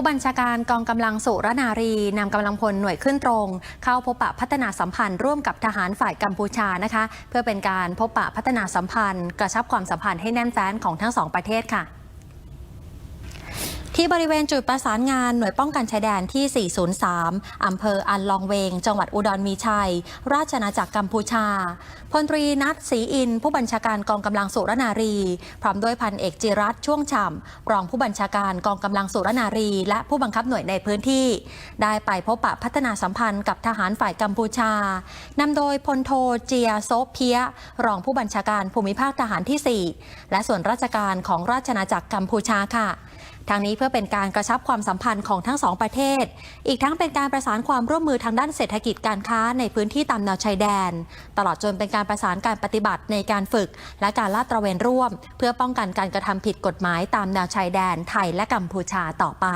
ผู้บัญชาการกองกำลังสุรนารีนำกำลังพลหน่วยขึ้นตรง เข้าพบปะพัฒนาสัมพันธ์ร่วมกับทหารฝ่ายกัมพูชานะคะ เพื่อเป็นการพบปะพัฒนาสัมพันธ์ กระชับความสัมพันธ์ให้แน่นแฟ้นของทั้งสองประเทศค่ะ ที่บริเวณจุดประสานงานหน่วยป้องกันชายแดนที่ 403 อำเภออันลองเวง จังหวัดอุดรมีชัย ราชอาจักรกัมพูชา พลตรีนัทศรีอิน ผู้บัญชาการกองกำลังสุรนารี พร้อมด้วยพันเอกจิรัตช่วงฉ่ำ รองผู้บัญชาการกองกำลังสุรนารี และผู้บังคับหน่วยในพื้นที่ ได้ไปพบปะพัฒนาสัมพันธ์กับทหารฝ่ายกัมพูชานำโดยพลโทเจียโซเพีย รองผู้บัญชาการภูมิภาคทหารที่ 4 และส่วนราชการของราชอาณาจักรกัมพูชาค่ะ ทางนี้เพื่อเป็นการกระชับความสัมพันธ์ของทั้งสองประเทศ อีกทั้งเป็นการประสานความร่วมมือทางด้านเศรษฐกิจการค้าในพื้นที่ตามแนวชายแดน ตลอดจนเป็นการประสานการปฏิบัติในการฝึก และการลาดตระเวนร่วม เพื่อป้องกันการกระทำผิดกฎหมายตามแนวชายแดนไทยและกัมพูชาต่อไป